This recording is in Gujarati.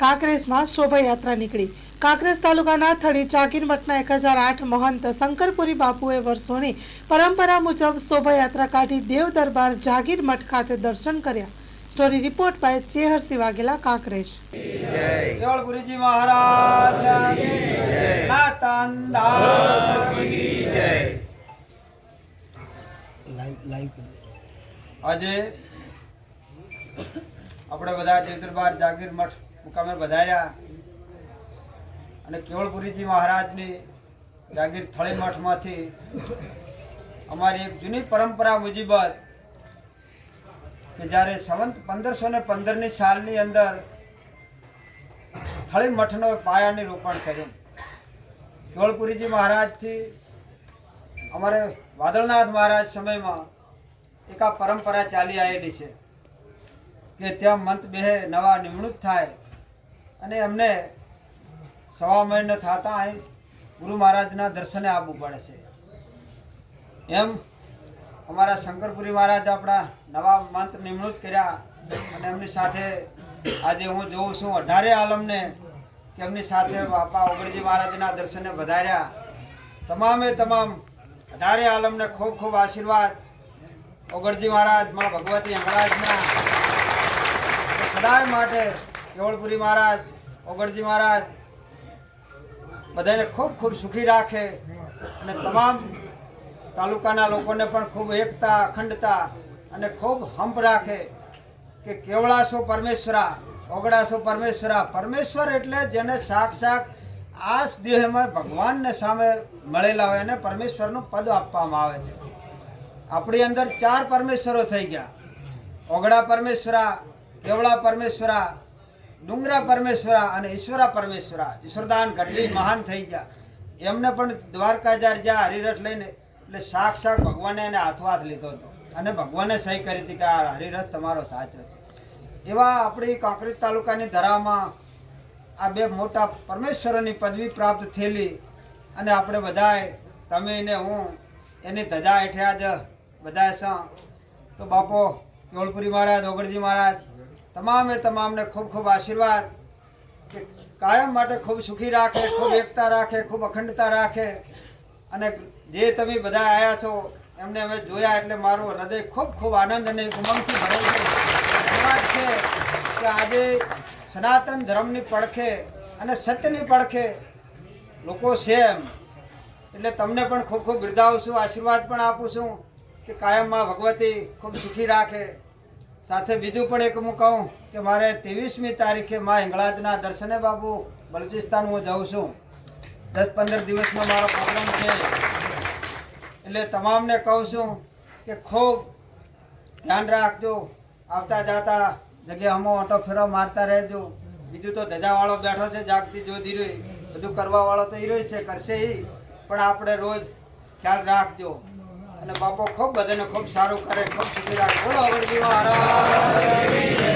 કાંકરેજમાં શોભાયાત્રા નીકળી. કાંકરેજ તાલુકાના થળી ચાકીર મઠના એક હજાર આઠ મહંત શંકરપુરી બાપુએ વર્ષોની પરંપરા મુજબ શોભાયાત્રા કાઢી દેવ દરબાર જાગીર મઠ ખાતે દર્શન કર્યા. Story report by Cheharsinh Vaghela Kankrej. મહારાજ આજે આપણે બધા દેવ દરબાર જાગીર મઠ મુકામે વધાર્યા. અને કેવળપુરીજી મહારાજની જાગીર થળી મઠમાંથી અમારી એક જૂની પરંપરા મુજબ કે જ્યારે સંવંત પંદરસો ને પંદરની સાલની અંદર થળી મઠનો પાયાની રોપણ કર્યું. કેવળપુરીજી મહારાજથી અમારે વાદળનાથ મહારાજ સમયમાં એક આ પરંપરા ચાલી આવેલી છે કે ત્યાં મંત બે નવા નિમણૂક થાય. અને એમને સવા મહિને થતા અહીં ગુરુ મહારાજના દર્શને આવવું પડે છે. એમ અમારા શંકરપુરી મહારાજ આપણા નવા મંત નિમણૂક કર્યા અને એમની સાથે આજે હું જોઉં છું અઢારે આલમને કે એમની સાથે બાપા ઓગળજી મહારાજના દર્શને વધાર્યા. તમામે તમામ અઢારે આલમને ખૂબ ખૂબ આશીર્વાદ. ઓગળજી મહારાજ, માં ભગવતી મહારાજના સદાય માટે કેવળપુરી મહારાજ ઓગળજી મહારાજ, બધાને ખૂબ ખૂબ સુખી રાખે અને તમામ તાલુકાના લોકોને પણ ખૂબ એકતા, અખંડતા અને ખૂબ હંપ રાખે કે કેવળાસો પરમેશ્વરા ઓગળાસો પરમેશ્વરા, પરમેશ્વર એટલે જેને સાક્ષાત આ દેહમાં ભગવાનને સામે મળેલા હોય એને પરમેશ્વરનું પદ આપવામાં આવે છે. આપણી અંદર ચાર પરમેશ્વરો થઈ ગયા. ઓગળા પરમેશ્વરા, કેવળા પરમેશ્વરા ડુંગરા પરમેશ્વરા અને ઈશ્વરા પરમેશ્વરા ઈશ્વરદાન ગઢવી મહાન થઈ ગયા. એમને પણ દ્વારકાજાર જ્યાં હરિરથ લઈને, એટલે સાક્ષાત ભગવાને એને હાથો હાથ લીધો હતો. અને ભગવાને સહી કરી હતી કે આ હરિરથ તમારો સાચો છે. એવા આપણી કાંકરેજ તાલુકાની ધરામાં આ બે મોટા પરમેશ્વરોની પદવી પ્રાપ્ત થયેલી અને આપણે બધાએ, તમે ને હું, એની ધજા હેઠ્યા જ બધા તો બાપો કેવળપુરી મહારાજ, ઓગળજી મહારાજ તમામે તમામને ખૂબ ખૂબ આશીર્વાદ કે કાયમ માટે ખૂબ સુખી રાખે, ખૂબ એકતા રાખે, ખૂબ અખંડતા રાખે. અને જે તમે બધા આવ્યા છો, એમને અમે જોયા એટલે મારું હૃદય ખૂબ ખૂબ આનંદ અને ઉમંગથી ભરેલું છે કે આજે સનાતન ધર્મની પડખે અને સત્યની પડખે લોકો છે એમ. એટલે તમને પણ ખૂબ ખૂબ બિરદાવું છું, આશીર્વાદ પણ આપું છું કે કાયમમાં ભગવતી ખૂબ સુખી રાખે. સાથે બીજું પણ એક હું કહું કે મારે ત્રેવીસમી તારીખે મા હિંગળાજના દર્શને બાબુ બલુચિસ્તાન હું જાઉં છું. દસ પંદર દિવસનો મારો પ્રોગ્રામ છે. એટલે તમામને કહું છું કે ખૂબ ધ્યાન રાખજો. આવતા જાતા જગ્યામાં ઓટો ફેરો મારતા રહેજો. બીજું તો ધજાવાળો બેઠો છે, જાગતી જોતી રહી. બધું કરવાવાળો તો હીરો છે, કરશે એ પણ આપણે રોજ ખ્યાલ રાખજો. અને બાપો ખૂબ બધાને ખૂબ સારું કરે ખૂબ સુખી રાખે. બોલો અવરજી મહારાજ.